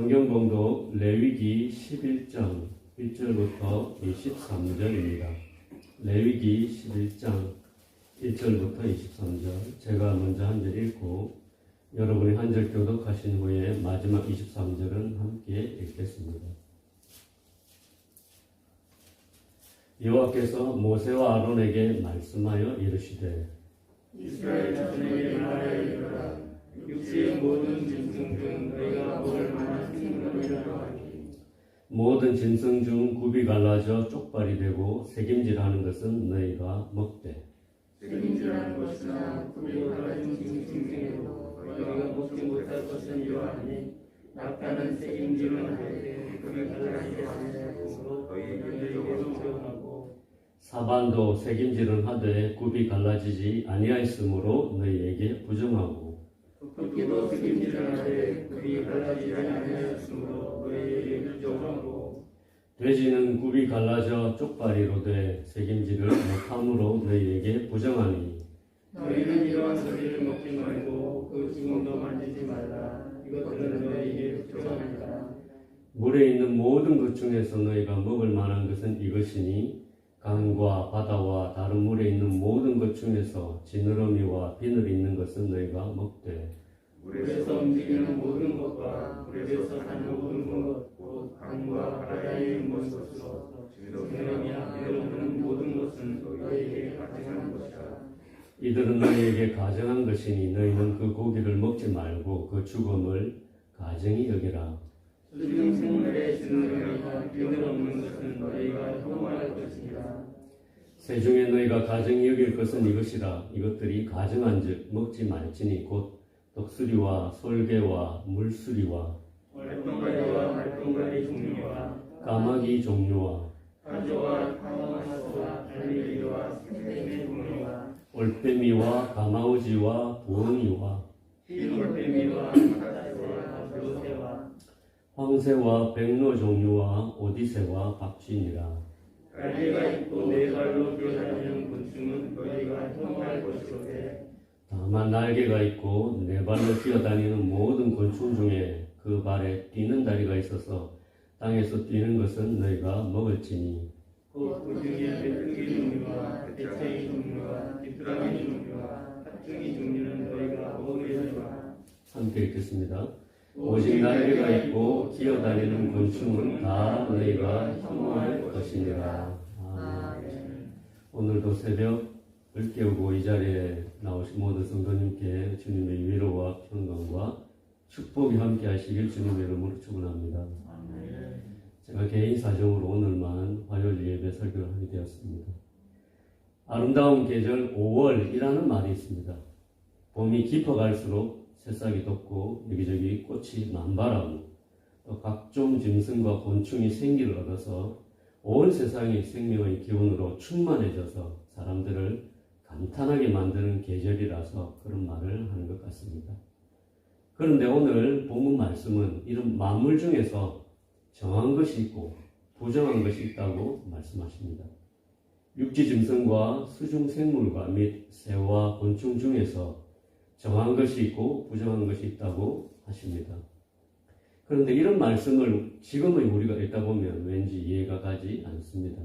성경 봉독 레위기 11장 1절부터 23절입니다. 레위기 11장 1절부터 23절 제가 먼저 한 절 읽고 여러분이 한 절 교독하신 후에 마지막 23절은 함께 읽겠습니다. 여호와께서 모세와 아론에게 말씀하여 이르시되 이스라엘 자손에게 말하여 이르라 육지의 모든 짐승 중 너희가 먹을 만한 생물이라고 하니 모든 짐승 중 굽이 갈라져 쪽발이 되고 새김질하는 것은 너희가 먹되. 책임지라는 것이나 굽이 갈라진 짐승 중에도 너희가 먹지 못할 것은 이러하니 낙타는 책임지는 하되 굽이 갈라지지 아니하므로 너희에게 정하고 사반도 새김질은 하되 굽이 갈라지지 아니하였으므로 너희에게 부정하고 굽기도 책임지는 하되 굽이 갈라지지 아니하였으므로 너희에게 부정하고 돼지는 굽이 갈라져 쪽발이로 돼 새김질을 못함으로 너희에게 부정하니. 너희는 이러한 소리를 먹지 말고 그 지금도 만지지 말라. 이것들은 너희에게 부정하니라. 물에 있는 모든 것 중에서 너희가 먹을 만한 것은 이것이니 강과 바다와 다른 물에 있는 모든 것 중에서 지느러미와 비늘 있는 것은 너희가 먹되 물에서 움직이는 모든 것과 물에서 사는 모든 것, 곧 강과 바다에 있는 모든 것으로 지느러미나 비늘 없는 모든 것은 너희에게 가증한 것이라. 이들은 너희에게 가정한 것이니 너희는 그 고기를 먹지 말고 그 죽음을 가정히 여기라. 수중 생물의 지느러미나 비늘 없는 것은 너희가 혐오할 것이니라. 새 중에 너희가 가정히 여길 것은 이것이라. 이것들이 가정한즉 먹지 말지니 곧 독수리와 솔개와 물수리와 말똥가리와 말똥가리 종류와 까마귀 종류와 가조와 파마스와 달리리와 생태의 종류와 올빼미와 가마우지와 부엉이와 흰골뱀이와 사자와 요새와 황새와 백로 종류와 오디새와 박쥐니라. 갈대가 있고 네 발로 뛰어다니는 곤충은 너희가 혐오할 것이로되 다만 날개가 있고 네 발로 뛰어다니는 모든 곤충 중에 그 발에 뛰는 다리가 있어서 땅에서 뛰는 것은 너희가 먹을지니 곧그 중에 메뚜기 종류와 대체의 종류와 귀뚜라미 종류와 팥중이 종류는 너희가 먹으리라 함께 읽겠습니다. 오직 날개가 있고 기어다니는 곤충은 다 너희가 혐오할 것이니라. 아멘. 오늘도 새벽을 깨우고 이 자리에 나오신 모든 성도님께 주님의 위로와 평강과 축복이 함께 하시길 주님의 이름으로 축원합니다. 제가 개인 사정으로 오늘만 화요일 예배 설교를 하게 되었습니다. 아름다운 계절 5월이라는 말이 있습니다. 봄이 깊어갈수록 새싹이 돋고 여기저기 꽃이 만발하고 또 각종 짐승과 곤충이 생기를 얻어서 온 세상이 생명의 기운으로 충만해져서 사람들을 감탄하게 만드는 계절이라서 그런 말을 하는 것 같습니다. 그런데 오늘 본문 말씀은 이런 만물 중에서 정한 것이 있고 부정한 것이 있다고 말씀하십니다. 육지 짐승과 수중 생물과 및 새와 곤충 중에서 정한 것이 있고 부정한 것이 있다고 하십니다. 그런데 이런 말씀을 지금의 우리가 읽다 보면 왠지 이해가 가지 않습니다.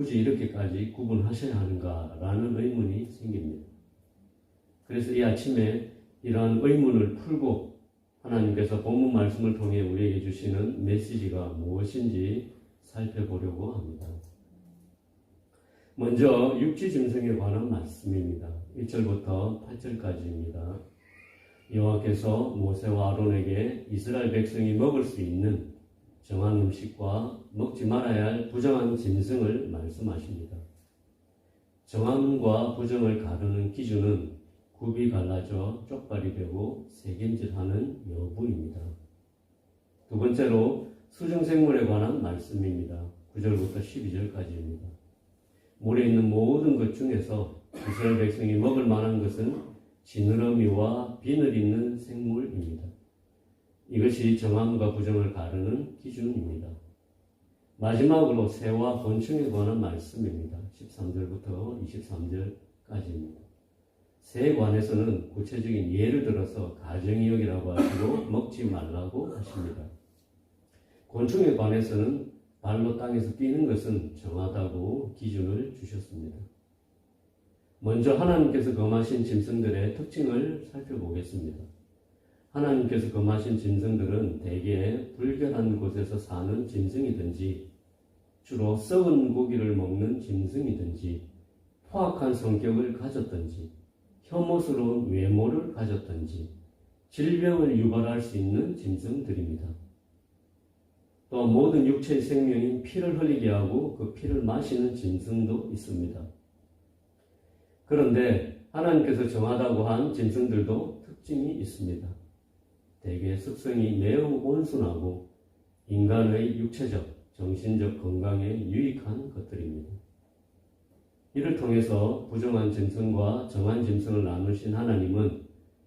굳이 이렇게까지 구분하셔야 하는가라는 의문이 생깁니다. 그래서 이 아침에 이러한 의문을 풀고 하나님께서 본문 말씀을 통해 우리에게 주시는 메시지가 무엇인지 살펴보려고 합니다. 먼저 육지 짐승에 관한 말씀입니다. 1절부터 8절까지입니다. 여호와께서 모세와 아론에게 이스라엘 백성이 먹을 수 있는 정한 음식과 먹지 말아야 할 부정한 짐승을 말씀하십니다. 정함과 부정을 가르는 기준은 굽이 갈라져 쪽발이 되고 새김질하는 여부입니다. 두 번째로 수중생물에 관한 말씀입니다. 9절부터 12절까지입니다. 물에 있는 모든 것 중에서 이스라엘 백성이 먹을 만한 것은 지느러미와 비늘 있는 생물입니다. 이것이 정함과 부정을 가르는 기준입니다. 마지막으로 새와 곤충에 관한 말씀입니다. 13절부터 23절까지입니다. 세 관에서는 구체적인 예를 들어서 가정이역이라고 하시고 먹지 말라고 하십니다. 곤충에 관해서는 발로 땅에서 뛰는 것은 정하다고 기준을 주셨습니다. 먼저 하나님께서 검하신 짐승들의 특징을 살펴보겠습니다. 하나님께서 검하신 짐승들은 대개 불결한 곳에서 사는 짐승이든지 주로 썩은 고기를 먹는 짐승이든지 포악한 성격을 가졌든지 혐오스러운 외모를 가졌든지 질병을 유발할 수 있는 짐승들입니다. 또 모든 육체의 생명인 피를 흘리게 하고 그 피를 마시는 짐승도 있습니다. 그런데 하나님께서 정하다고 한 짐승들도 특징이 있습니다. 대개 습성이 매우 온순하고 인간의 육체적, 정신적 건강에 유익한 것들입니다. 이를 통해서 부정한 짐승과 정한 짐승을 나누신 하나님은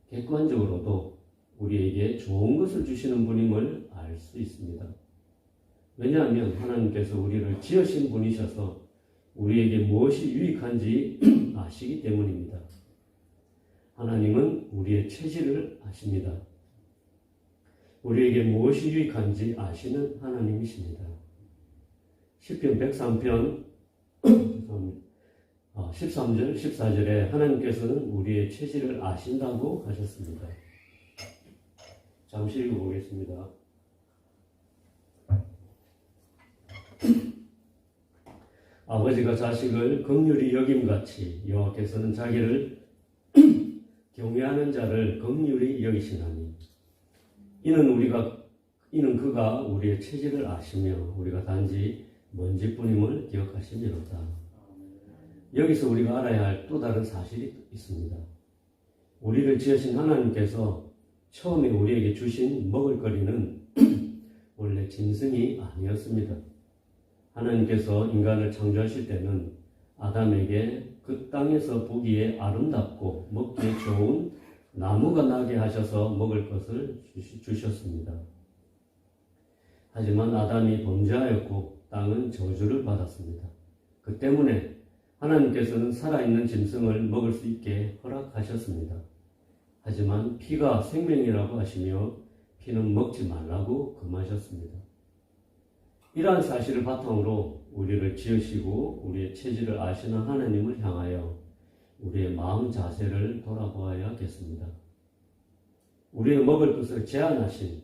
객관적으로도 우리에게 좋은 것을 주시는 분임을 알 수 있습니다. 왜냐하면 하나님께서 우리를 지으신 분이셔서 우리에게 무엇이 유익한지 아시기 때문입니다. 하나님은 우리의 체질을 아십니다. 우리에게 무엇이 유익한지 아시는 하나님이십니다. 10편 103편 13절, 14절에 하나님께서는 우리의 체질을 아신다고 하셨습니다. 잠시 읽어보겠습니다. 아버지가 자식을 극률이 여김같이 여호와께서는 자기를 경외하는 자를 극률이 여기시나니 이는 우리가 이는 그가 우리의 체질을 아시며 우리가 단지 먼지뿐임을 기억하시미로다. 여기서 우리가 알아야 할 또 다른 사실이 있습니다. 우리를 지으신 하나님께서 처음에 우리에게 주신 먹을거리는 원래 짐승이 아니었습니다. 하나님께서 인간을 창조하실 때는 아담에게 그 땅에서 보기에 아름답고 먹기에 좋은 나무가 나게 하셔서 먹을 것을 주셨습니다. 하지만 아담이 범죄하였고 땅은 저주를 받았습니다. 그 때문에 하나님께서는 살아있는 짐승을 먹을 수 있게 허락하셨습니다. 하지만 피가 생명이라고 하시며 피는 먹지 말라고 금하셨습니다. 이러한 사실을 바탕으로 우리를 지으시고 우리의 체질을 아시는 하나님을 향하여 우리의 마음 자세를 돌아보아야겠습니다. 우리의 먹을 것을 제한하신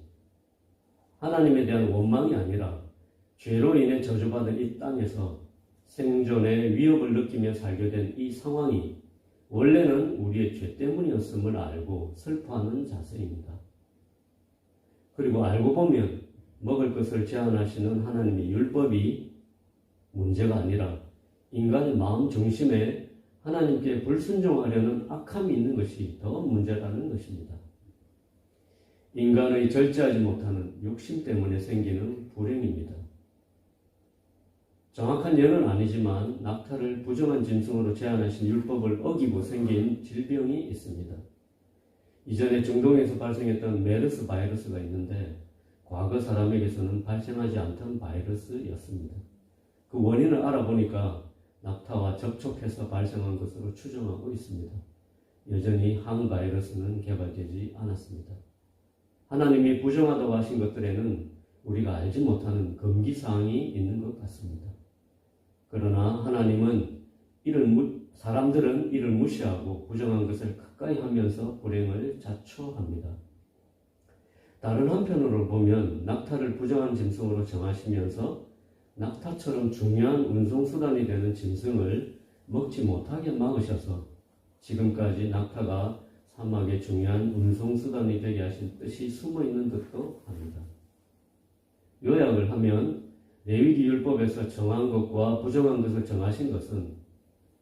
하나님에 대한 원망이 아니라 죄로 인해 저주받은 이 땅에서 생존의 위협을 느끼며 살게 된 이 상황이 원래는 우리의 죄 때문이었음을 알고 슬퍼하는 자세입니다. 그리고 알고 보면 먹을 것을 제한하시는 하나님의 율법이 문제가 아니라 인간의 마음 중심에 하나님께 불순종하려는 악함이 있는 것이 더 문제라는 것입니다. 인간의 절제하지 못하는 욕심 때문에 생기는 불행입니다. 정확한 예는 아니지만 낙타를 부정한 짐승으로 제한하신 율법을 어기고 생긴 질병이 있습니다. 이전에 중동에서 발생했던 메르스 바이러스가 있는데 과거 사람에게서는 발생하지 않던 바이러스였습니다. 그 원인을 알아보니까 낙타와 접촉해서 발생한 것으로 추정하고 있습니다. 여전히 항 바이러스는 개발되지 않았습니다. 하나님이 부정하다고 하신 것들에는 우리가 알지 못하는 금기사항이 있는 것 같습니다. 그러나 하나님은 이를 사람들은 이를 무시하고 부정한 것을 가까이 하면서 불행을 자초합니다. 다른 한편으로 보면 낙타를 부정한 짐승으로 정하시면서 낙타처럼 중요한 운송수단이 되는 짐승을 먹지 못하게 막으셔서 지금까지 낙타가 사막의 중요한 운송수단이 되게 하신 뜻이 숨어 있는 듯도 합니다. 요약을 하면 레위기 율법에서 정한 것과 부정한 것을 정하신 것은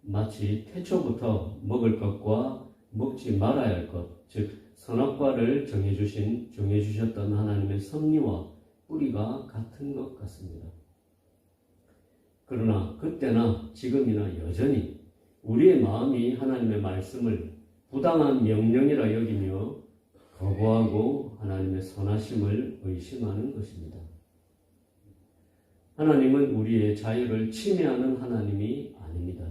마치 태초부터 먹을 것과 먹지 말아야 할 것, 즉 선악과를 정해주신 정해주셨던 하나님의 섭리와 뿌리가 같은 것 같습니다. 그러나 그때나 지금이나 여전히 우리의 마음이 하나님의 말씀을 부당한 명령이라 여기며 거부하고 하나님의 선하심을 의심하는 것입니다. 하나님은 우리의 자유를 침해하는 하나님이 아닙니다.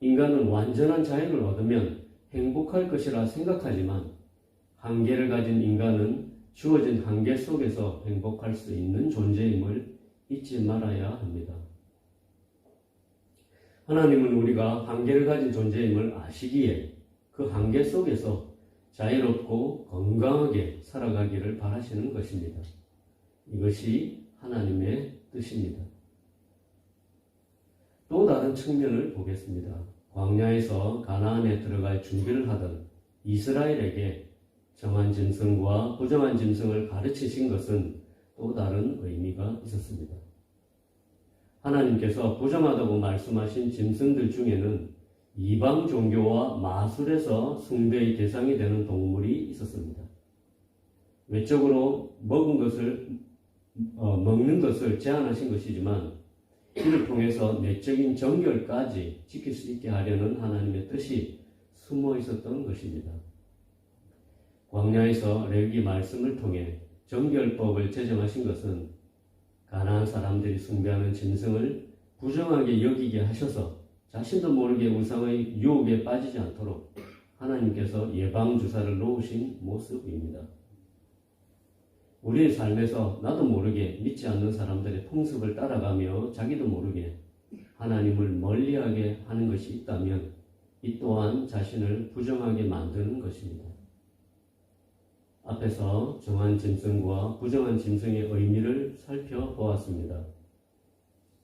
인간은 완전한 자유를 얻으면 행복할 것이라 생각하지만 한계를 가진 인간은 주어진 한계 속에서 행복할 수 있는 존재임을 잊지 말아야 합니다. 하나님은 우리가 한계를 가진 존재임을 아시기에 그 한계 속에서 자유롭고 건강하게 살아가기를 바라시는 것입니다. 이것이 하나님의 뜻입니다. 또 다른 측면을 보겠습니다. 광야에서 가나안에 들어갈 준비를 하던 이스라엘에게 정한 짐승과 부정한 짐승을 가르치신 것은 또 다른 의미가 있었습니다. 하나님께서 부정하다고 말씀하신 짐승들 중에는 이방 종교와 마술에서 숭배의 대상이 되는 동물이 있었습니다. 외적으로 먹은 것을 어, 먹는 것을 제한하신 것이지만 이를 통해서 내적인 정결까지 지킬 수 있게 하려는 하나님의 뜻이 숨어 있었던 것입니다. 광야에서 레위 말씀을 통해 정결법을 제정하신 것은 가나안 사람들이 숭배하는 짐승을 부정하게 여기게 하셔서 자신도 모르게 우상의 유혹에 빠지지 않도록 하나님께서 예방 주사를 놓으신 모습입니다. 우리의 삶에서 나도 모르게 믿지 않는 사람들의 풍습을 따라가며 자기도 모르게 하나님을 멀리하게 하는 것이 있다면 이 또한 자신을 부정하게 만드는 것입니다. 앞에서 정한 짐승과 부정한 짐승의 의미를 살펴보았습니다.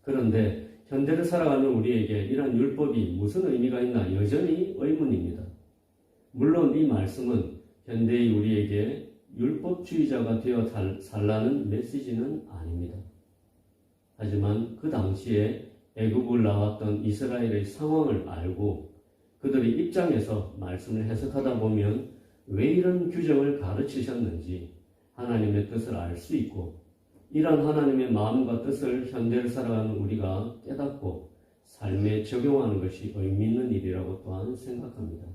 그런데 현대를 살아가는 우리에게 이러한 율법이 무슨 의미가 있나 여전히 의문입니다. 물론 이 말씀은 현대의 우리에게 율법주의자가 되어 살- 살라는 메시지는 아닙니다. 하지만 그 당시에 애국을 나왔던 이스라엘의 상황을 알고 그들의 입장에서 말씀을 해석하다 보면 왜 이런 규정을 가르치셨는지 하나님의 뜻을 알 수 있고 이런 하나님의 마음과 뜻을 현대를 살아가는 우리가 깨닫고 삶에 적용하는 것이 의미 있는 일이라고 또한 생각합니다.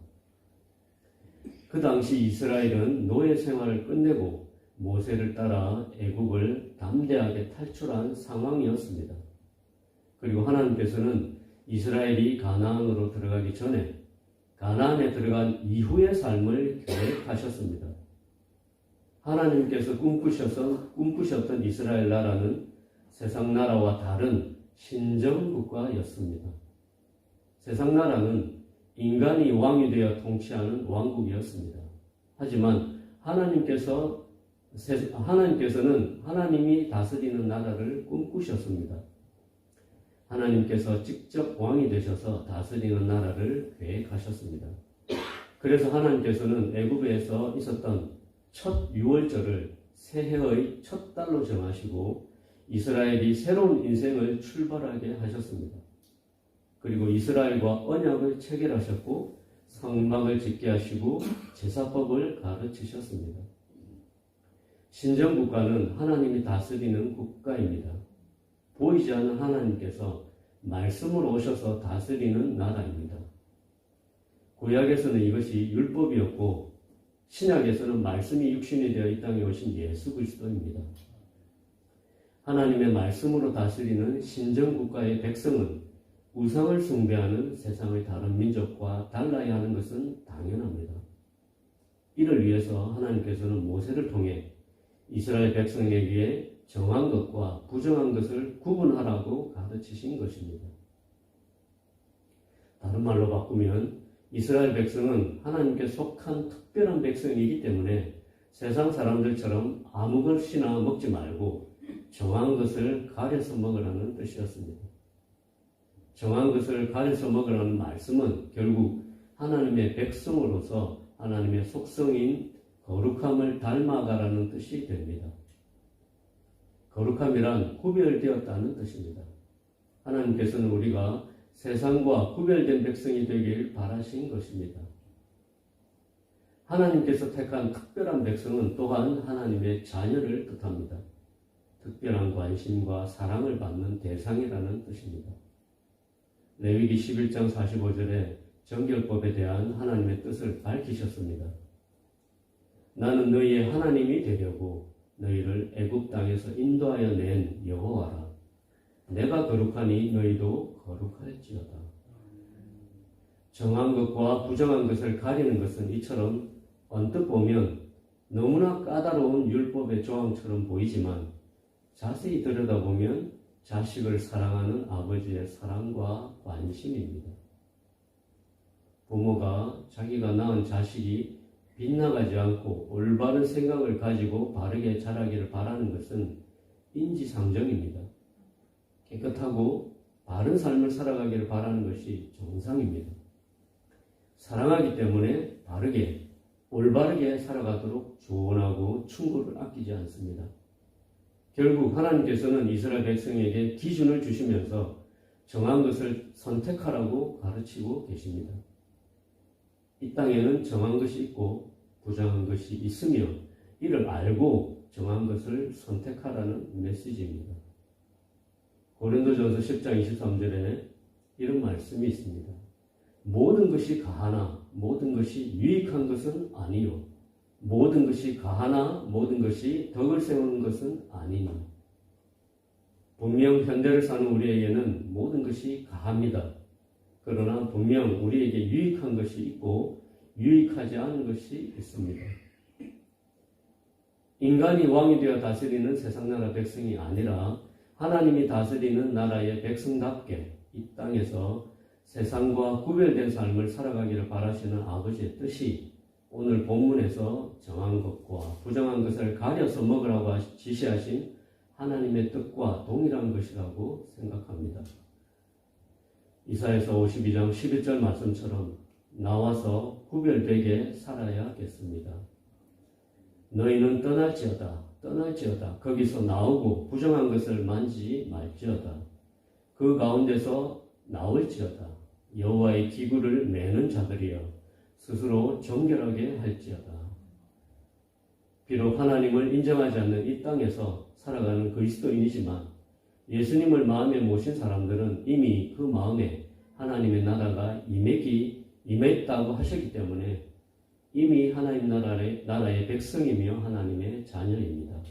그 당시 이스라엘은 노예 생활을 끝내고 모세를 따라 애국을 담대하게 탈출한 상황이었습니다. 그리고 하나님께서는 이스라엘이 가나안으로 들어가기 전에 가나안에 들어간 이후의 삶을 계획하셨습니다. 하나님께서 꿈꾸셔서 꿈꾸셨던 이스라엘 나라는 세상 나라와 다른 신정 국가였습니다. 세상 나라는 인간이 왕이 되어 통치하는 왕국이었습니다. 하지만 하나님께서 세- 하나님께서는 하나님이 다스리는 나라를 꿈꾸셨습니다. 하나님께서 직접 왕이 되셔서 다스리는 나라를 계획하셨습니다. 그래서 하나님께서는 애굽에서 있었던 첫 유월절을 새해의 첫 달로 정하시고 이스라엘이 새로운 인생을 출발하게 하셨습니다. 그리고 이스라엘과 언약을 체결하셨고 성막을 짓게 하시고 제사법을 가르치셨습니다. 신정국가는 하나님이 다스리는 국가입니다. 보이지 않는 하나님께서 말씀으로 오셔서 다스리는 나라입니다. 구약에서는 이것이 율법이었고 신약에서는 말씀이 육신이 되어 이 땅에 오신 예수 그리스도입니다. 하나님의 말씀으로 다스리는 신정 국가의 백성은 우상을 숭배하는 세상의 다른 민족과 달라야 하는 것은 당연합니다. 이를 위해서 하나님께서는 모세를 통해 이스라엘 백성에게 정한 것과 부정한 것을 구분하라고 가르치신 것입니다. 다른 말로 바꾸면 이스라엘 백성은 하나님께 속한 특별한 백성이기 때문에 세상 사람들처럼 아무 것이나 먹지 말고 정한 것을 가려서 먹으라는 뜻이었습니다. 정한 것을 가려서 먹으라는 말씀은 결국 하나님의 백성으로서 하나님의 속성인 거룩함을 닮아가라는 뜻이 됩니다. 거룩함이란 구별되었다는 뜻입니다. 하나님께서는 우리가 세상과 구별된 백성이 되길 바라신 것입니다. 하나님께서 택한 특별한 백성은 또한 하나님의 자녀를 뜻합니다. 특별한 관심과 사랑을 받는 대상이라는 뜻입니다. 레위기 11장 45절에 정결법에 대한 하나님의 뜻을 밝히셨습니다. 나는 너희의 하나님이 되려고 너희를 애굽 땅에서 인도하여 낸 여호와라. 내가 거룩하니 너희도 거룩할지어다. 정한 것과 부정한 것을 가리는 것은 이처럼 언뜻 보면 너무나 까다로운 율법의 조항처럼 보이지만 자세히 들여다보면 자식을 사랑하는 아버지의 사랑과 관심입니다. 부모가 자기가 낳은 자식이 빗나가지 않고 올바른 생각을 가지고 바르게 자라기를 바라는 것은 인지상정입니다. 깨끗하고 바른 삶을 살아가기를 바라는 것이 정상입니다. 사랑하기 때문에 바르게 올바르게 살아가도록 조언하고 충고를 아끼지 않습니다. 결국 하나님께서는 이스라엘 백성에게 기준을 주시면서 정한 것을 선택하라고 가르치고 계십니다. 이 땅에는 정한 것이 있고 부정한 것이 있으며 이를 알고 정한 것을 선택하라는 메시지입니다. 고린도전서 10장 23절에 이런 말씀이 있습니다. 모든 것이 가하나 모든 것이 유익한 것은 아니요. 모든 것이 가하나 모든 것이 덕을 세우는 것은 아니니. 분명 현대를 사는 우리에게는 모든 것이 가합니다. 그러나 분명 우리에게 유익한 것이 있고 유익하지 않은 것이 있습니다. 인간이 왕이 되어 다스리는 세상 나라 백성이 아니라 하나님이 다스리는 나라의 백성답게 이 땅에서 세상과 구별된 삶을 살아가기를 바라시는 아버지의 뜻이 오늘 본문에서 정한 것과 부정한 것을 가려서 먹으라고 지시하신 하나님의 뜻과 동일한 것이라고 생각합니다. 이사에서 52장 11절 말씀처럼 나와서 구별되게 살아야겠습니다. 너희는 떠날지어다 떠날지어다. 거기서 나오고 부정한 것을 만지지 말지어다. 그 가운데서 나올지어다. 여호와의 기구를 매는 자들이여 스스로 정결하게 할지어다. 비록 하나님을 인정하지 않는 이 땅에서 살아가는 그리스도인이지만 예수님을 마음에 모신 사람들은 이미 그 마음에 하나님의 나라가 임했기 임했다고 하셨기 때문에 이미 하나님 나라의, 나라의 백성이며 하나님의 자녀입니다.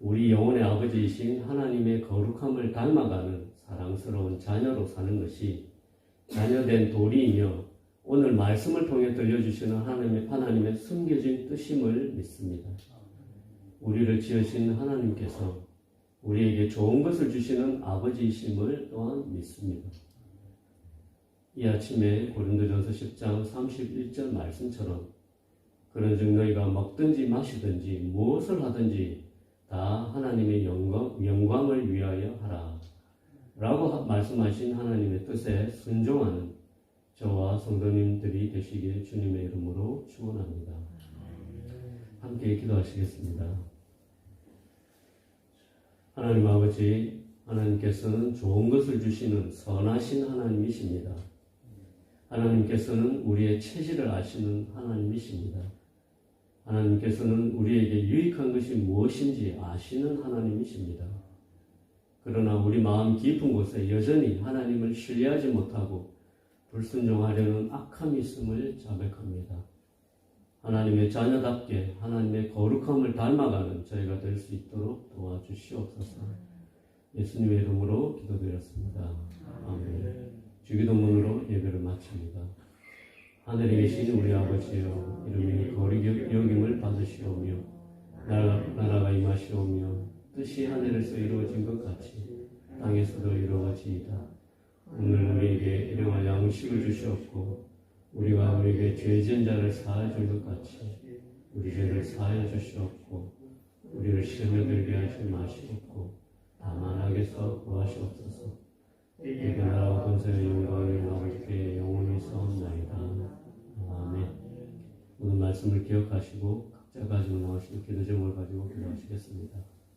우리 영혼의 아버지이신 하나님의 거룩함을 닮아가는 사랑스러운 자녀로 사는 것이 자녀된 도리이며 오늘 말씀을 통해 들려주시는 하나님의, 하나님의 숨겨진 뜻임을 믿습니다. 우리를 지으신 하나님께서 우리에게 좋은 것을 주시는 아버지이심을 또한 믿습니다. 이 아침에 고린도전서 10장 31절 말씀처럼 그런즉 너희가 먹든지 마시든지 무엇을 하든지 다 하나님의 영광, 영광을 위하여 하라. 라고 말씀하신 하나님의 뜻에 순종하는 저와 성도님들이 되시길 주님의 이름으로 축원합니다. 함께 기도하시겠습니다. 하나님 아버지, 하나님께서는 좋은 것을 주시는 선하신 하나님이십니다. 하나님께서는 우리의 체질을 아시는 하나님이십니다. 하나님께서는 우리에게 유익한 것이 무엇인지 아시는 하나님이십니다. 그러나 우리 마음 깊은 곳에 여전히 하나님을 신뢰하지 못하고 불순종하려는 악함이 있음을 자백합니다. 하나님의 자녀답게 하나님의 거룩함을 닮아가는 저희가 될 수 있도록 도와주시옵소서. 예수님의 이름으로 기도드렸습니다. 아멘. 주기도문으로 예배를 마칩니다. 하늘에 계신 우리 아버지여 이름이 거룩 여김을 받으시오며 나라, 나라가 임하시오며 뜻이 하늘에서 이루어진 것 같이 땅에서도 이루어지이다. 오늘 우리에게 일용할 양식을 주시옵고 우리가 우리에게 죄 지은 자를 사하여 준것 같이 우리 죄를 사하여 주시옵고 우리를 시험에 들게 하지 마시옵고 다만 악에서 구하시옵소서 이게 나라와 권세의 영광이 아버지께 영원히 서옵나이다. 아멘. 오늘 말씀을 기억하시고 각자 가지고 나오시는 기도 제목을 가지고 기도하시겠습니다.